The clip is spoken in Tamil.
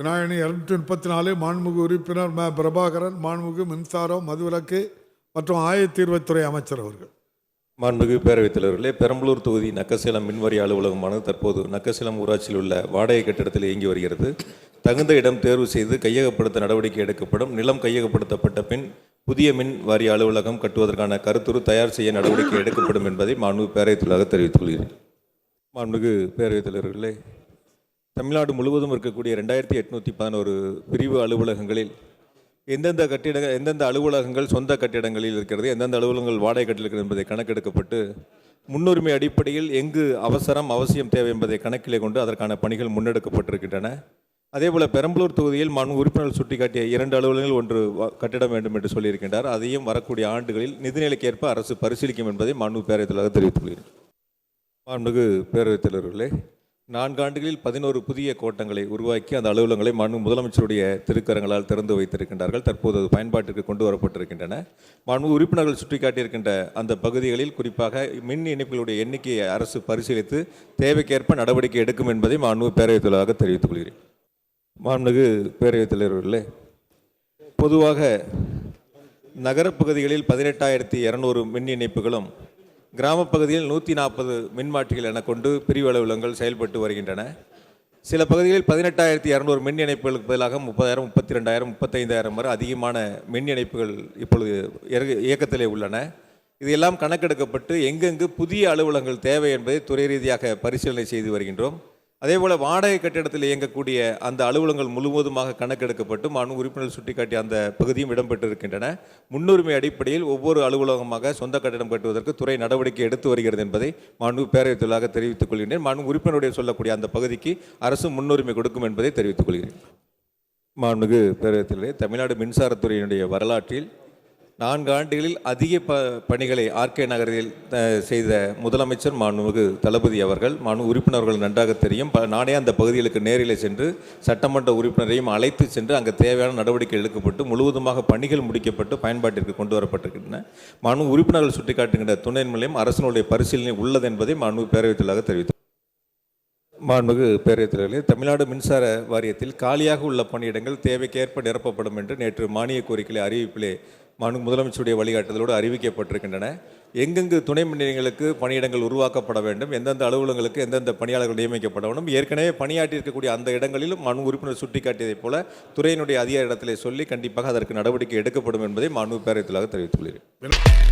விநாயகனி இரநூற்றி முப்பத்தி நாலு மாண்புமிகு உறுப்பினர் ம. பிரபாகரன் மாண்புமிகு மின்சாரம் மதுவிலக்கு மற்றும் ஆயத்தீர்வைத்துறை அமைச்சர் அவர்கள். மாண்புமிகு பேரவைத் தலைவர்களே பெரம்பலூர் தொகுதி நக்கசேலம் மின்வரி அலுவலகமானது தற்போது நக்கசேலம் ஊராட்சியில் உள்ள வாடகை கட்டிடத்தில் இயங்கி வருகிறது. தகுந்த இடம் தேர்வு செய்து கையகப்படுத்த நடவடிக்கை எடுக்கப்படும். நிலம் கையகப்படுத்தப்பட்ட பின் புதிய மின் வாரிய அலுவலகம் கட்டுவதற்கான கருத்துரு தயார் செய்ய நடவடிக்கை எடுக்கப்படும் என்பதை மாண்புமிகு பேரவைத் தலைவராக தெரிவித்துக் கொள்கிறேன். மாண்புமிகு பேரவைத் தலைவர்களே தமிழ்நாடு முழுவதும் இருக்கக்கூடிய ரெண்டாயிரத்தி எட்நூற்றி பதினோரு பிரிவு அலுவலகங்களில் எந்தெந்த கட்டிட எந்தெந்த அலுவலகங்கள் சொந்த கட்டிடங்களில் இருக்கிறது எந்தெந்த அலுவலகங்கள் வாடகை கட்டில் இருக்கிறது என்பதை கணக்கெடுக்கப்பட்டு முன்னுரிமை அடிப்படையில் எங்கு அவசரம் அவசியம் தேவை என்பதை கணக்கிலே கொண்டு அதற்கான பணிகள் முன்னெடுக்கப்பட்டிருக்கின்றன. அதேபோல் பெரம்பலூர் தொகுதியில் மண் உறுப்பினர்கள் சுட்டிக்காட்டிய இரண்டு அலுவலகங்கள் ஒன்று கட்டிடம் வேண்டும் என்று சொல்லியிருக்கின்றார். அதையும் வரக்கூடிய ஆண்டுகளில் நிதிநிலைக்கு ஏற்ப அரசு பரிசீலிக்கும் என்பதை மனு பேரவைத் தலைவர் தெரிவித்துக் மாண்புமிகு பேரவைத் தலைவர்களே நான்கு ஆண்டுகளில் பதினோரு புதிய கோட்டங்களை உருவாக்கி அந்த அலுவலகங்களை மாண்பு முதலமைச்சருடைய திருக்கரங்களால் திறந்து வைத்திருக்கின்றார்கள். தற்போது அது பயன்பாட்டிற்கு கொண்டு வரப்பட்டிருக்கின்றன. மாண்பு உறுப்பினர்கள் சுட்டிக்காட்டியிருக்கின்ற அந்த பகுதிகளில் குறிப்பாக மின் இணைப்புகளுடைய எண்ணிக்கையை அரசு பரிசீலித்து தேவைக்கேற்ப நடவடிக்கை எடுக்கும் என்பதை மாண்பு பேரவைத் தலைவராக தெரிவித்துக் கொள்கிறேன். மாண்புமிகு பேரவைத் தலைவர்களே பொதுவாக நகரப்பகுதிகளில் பதினெட்டாயிரத்தி இரநூறு மின் இணைப்புகளும் கிராமப்பகுதியில் நூற்றி நாற்பது மின்மாற்றிகள் என கொண்டு பிரிவு அலுவலகங்கள் செயல்பட்டு வருகின்றன. சில பகுதிகளில் பதினெட்டாயிரத்தி இரநூறு மின் இணைப்புகளுக்கு பதிலாக முப்பதாயிரம் முப்பத்தி ரெண்டாயிரம் முப்பத்தைந்தாயிரம் வரை அதிகமான மின் இணைப்புகள் இப்பொழுது இயக்கத்திலே உள்ளன. இதையெல்லாம் கணக்கெடுக்கப்பட்டு எங்கெங்கு புதிய அலுவலகங்கள் தேவை என்பதை துறை ரீதியாக பரிசீலனை செய்து வருகின்றோம். அதே போல் வாடகை கட்டிடத்தில் இயங்கக்கூடிய அந்த அலுவலகங்கள் முழுவதுமாக கணக்கெடுக்கப்பட்டு மனு உறுப்பினர்கள் சுட்டிக்காட்டிய அந்த பகுதியும் இடம்பெற்றிருக்கின்றன. முன்னுரிமை அடிப்படையில் ஒவ்வொரு அலுவலகமாக சொந்த கட்டிடம் கட்டுவதற்கு துறை நடவடிக்கை எடுத்து வருகிறது என்பதை மாண்பு பேரவைத் தலைவராக தெரிவித்துக் கொள்கின்றேன். மாண்பு உறுப்பினருடைய சொல்லக்கூடிய அந்த பகுதிக்கு அரசு முன்னுரிமை கொடுக்கும் என்பதை தெரிவித்துக் கொள்கிறேன். மாண்புமிகு பேரவைத் தமிழ்நாடு மின்சாரத்துறையினுடைய வரலாற்றில் நான்கு ஆண்டுகளில் அதிக ப பணிகளை ஆர்கே நகரில் செய்த முதலமைச்சர் மாண்புமிகு தளபதி அவர்கள் மாண்பு உறுப்பினர்கள் நன்றாக தெரியும். ப- நானே அந்த பகுதிகளுக்கு நேரில் சென்று சட்டமன்ற உறுப்பினரையும் அழைத்து சென்று அங்கே தேவையான நடவடிக்கை எடுக்கப்பட்டு முழுவதுமாக பணிகள் முடிக்கப்பட்டு பயன்பாட்டிற்கு கொண்டு வரப்பட்டிருக்கின்றன. மாண்பு உறுப்பினர்கள் சுட்டிக்காட்டுகின்ற துணை நிலையம் அரசினுடைய பரிசீலனை உள்ளது என்பதை மாண்பு பேரவைத் தலைவராக தெரிவித்தார் மாண்புமிகு பேரவைத் தலைவர்களே தமிழ்நாடு மின்சார வாரியத்தில் காலியாக உள்ள பணியிடங்கள் தேவைக்கேற்ப நிரப்பப்படும் என்று நேற்று மானிய கோரிக்கை அறிவிப்பிலே மாண்பு முதலமைச்சருடைய வழிகாட்டுதலோடு அறிவிக்கப்பட்டிருக்கின்றன. எங்கெங்கு துணை மின் பணியிடங்கள் உருவாக்கப்பட வேண்டும் எந்தெந்த அலுவலகங்களுக்கு எந்தெந்த பணியாளர்கள் நியமிக்கப்பட வேண்டும் ஏற்கனவே பணியாற்றி இருக்கக்கூடிய அந்த இடங்களிலும் மனு உறுப்பினர் சுட்டிக்காட்டியதைப் போல துறையினுடைய அதிகார இடத்திலே சொல்லி கண்டிப்பாக அதற்கு நடவடிக்கை எடுக்கப்படும் என்பதை மனு பேரவைத் தெரிவித்துள்ளேன்